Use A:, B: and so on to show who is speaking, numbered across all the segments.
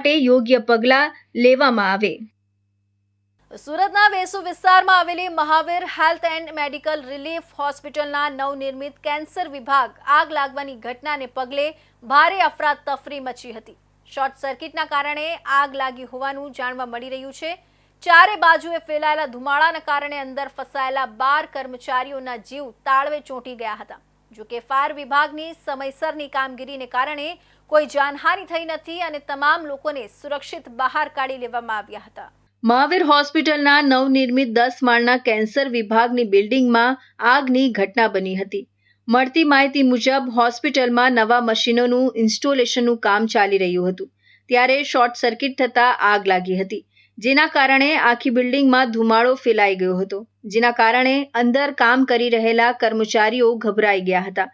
A: માટે યોગ્ય પગલાં લેવામાં આવે.
B: સુરતના વેસુ વિસ્તારમાં આવેલી Mahavir health and medical relief હોસ્પિટલના નવનિર્મિત કેન્સર વિભાગ આગ લાગવાની ઘટનાને પગલે ભારે અફરાતફરી મચી હતી. શોર્ટ સર્કિટના કારણે આગ લાગી હોવાનું જાણવા મળી રહ્યું છે. ચારે બાજુએ ફેલાયેલા ધુમાડાના કારણે અંદર ફસાયેલા બાર કર્મચારીઓના જીવ તાળવે ચોંટી ગયા હતા. જોકે ફાયર વિભાગની સમયસરની કામગીરીને કારણે કોઈ જાનહાનિ થઈ નથી અને તમામ લોકોને સુરક્ષિત બહાર કાઢી લેવામાં આવ્યા હતા.
A: મહાવીર હોસ્પિટલના નવનિર્મિત દસ માળના કેન્સર વિભાગની બિલ્ડિંગમાં આગની ઘટના બની હતી. મળતી માહિતી મુજબ હોસ્પિટલમાં નવા મશીનોનું ઇન્સ્ટોલેશનનું કામ ચાલી રહ્યું હતું. ત્યારે શોર્ટ સર્કિટ થતાં આગ લાગી હતી. જેના કારણે આખી બિલ્ડિંગમાં ધુમાડો ફેલાઈ ગયો હતો. જેના કારણે અંદર કામ કરી રહેલા કર્મચારીઓ ગભરાઈ ગયા હતા,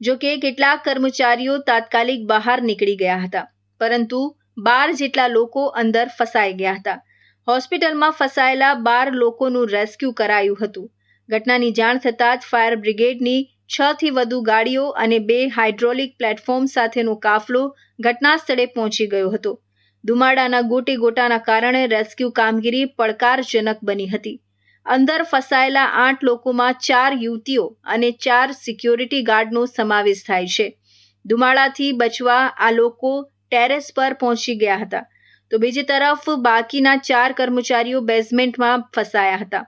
A: જો કે કેટલાક કર્મચારીઓ તાત્કાલિક બહાર નીકળી ગયા હતા, પરંતુ બાર જેટલા લોકો અંદર ફસાઈ ગયા હતા. હોસ્પિટલમાં ફસાયેલા બાર લોકોનું રેસ્ક્યુ કરાયું હતું. ઘટનાની જાણ થતાં જ ફાયર બ્રિગેડની છ થી વધુ ગાડીઓ અને બે હાઇડ્રોલિક પ્લેટફોર્મ સાથેનો કાફલો ઘટના સ્થળે પહોંચી ગયો હતો. ધુમાડાના ગોટે ગોટાના કારણે રેસ્ક્યુ કામગીરી પડકારજનક બની હતી. અંદર ફસાયેલા આઠ લોકોમાં ચાર યુવતીઓ અને ચાર સિક્યોરિટી ગાર્ડનો સમાવેશ થાય છે. ધુમાડાથી બચવા આ લોકો ટેરેસ પર પહોંચી ગયા હતા. તો બીજી તરફ બાકીના ચાર કર્મચારીઓ બેઝમેન્ટમાં ફસાયા હતા.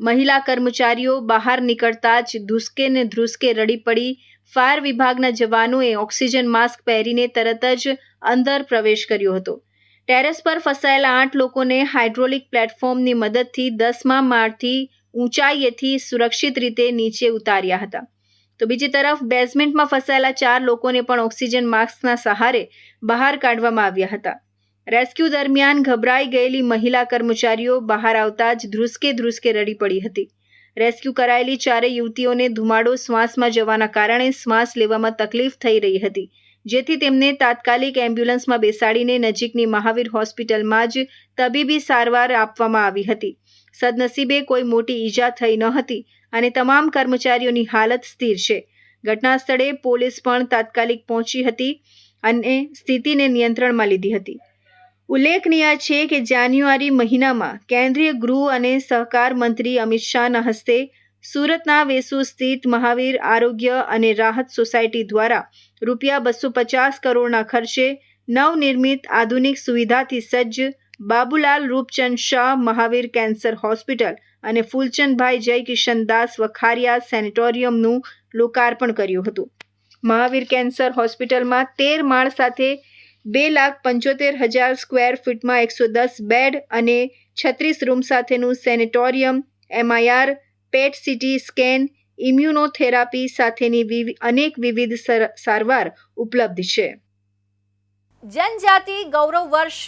A: મહિલા કર્મચારીઓ બહાર નીકળતા જ ધુસકે ને ધ્રુસકે રડી પડી ફાયર વિભાગના જવાનોએ ઓક્સિજન માસ્ક પહેરીને તરત જ અંદર પ્રવેશ કર્યો હતો. ટેરેસ પર ફસાયેલા આઠ લોકોને હાઇડ્રોલિક પ્લેટફોર્મની મદદથી દસમા માળથી ઊંચાઈએથી સુરક્ષિત રીતે નીચે ઉતાર્યા હતા. તો બીજી તરફ, બેઝમેન્ટમાં ફસાયેલા ચાર લોકોને પણ ઓક્સિજન માસ્કના સહારે બહાર કાઢવામાં આવ્યા હતા. રેસ્ક્યુ દરમિયાન ગભરાઈ ગયેલી મહિલા કર્મચારીઓ બહાર આવતા જ ધ્રુસકે ધ્રુસકે રડી પડી હતી. રેસ્ક્યુ કરાયેલી ચારેય યુવતીઓને ધુમાડો શ્વાસમાં જવાના કારણે શ્વાસ લેવામાં તકલીફ થઈ રહી હતી. જેથી તેમને તાત્કાલિક એમ્બ્યુલન્સમાં બેસાડીને નજીકની મહાવીર હોસ્પિટલમાં જ તબીબી સારવાર આપવામાં આવી હતી. સદનસીબે કોઈ મોટી ઈજા થઈ ન હતી અને તમામ કર્મચારીઓની હાલત સ્થિર છે. ઘટના સ્થળે પોલીસ પણ તાત્કાલિક પહોંચી હતી અને સ્થિતિને નિયંત્રણમાં લીધી હતી. ઉલ્લેખનીય છે કે જાન્યુઆરી મહિનામાં કેન્દ્રીય ગૃહ અને સહકાર મંત્રી અમિત શાહના હસ્તે સુરતના વેસુ સ્થિત મહાવીર આરોગ્ય અને રાહત સોસાયટી દ્વારા રૂપિયા બસો પચાસ કરોડના ખર્ચે નવનિર્મિત આધુનિક સુવિધાથી સજ્જ બાબુલાલ રૂપચંદ શાહ મહાવીર કેન્સર હોસ્પિટલ અને ફૂલચંદભાઈ જયકિશન દાસ વખારિયા સેનેટોરિયમનું લોકાર્પણ કર્યું હતું. મહાવીર કેન્સર હોસ્પિટલમાં તેર માળ સાથે બે લાખ પંચોતેર હજાર સ્ક્વેર ફીટમાં એકસો દસ બેડ અને છત્રીસ રૂમ સાથેનું sanatorium, MIR PET CT scan immunotherapy સાથેની અનેક વિવિધ સર- સારવાર ઉપલબ્ધ છે.
B: જનજાતિ ગૌરવ વર્ષ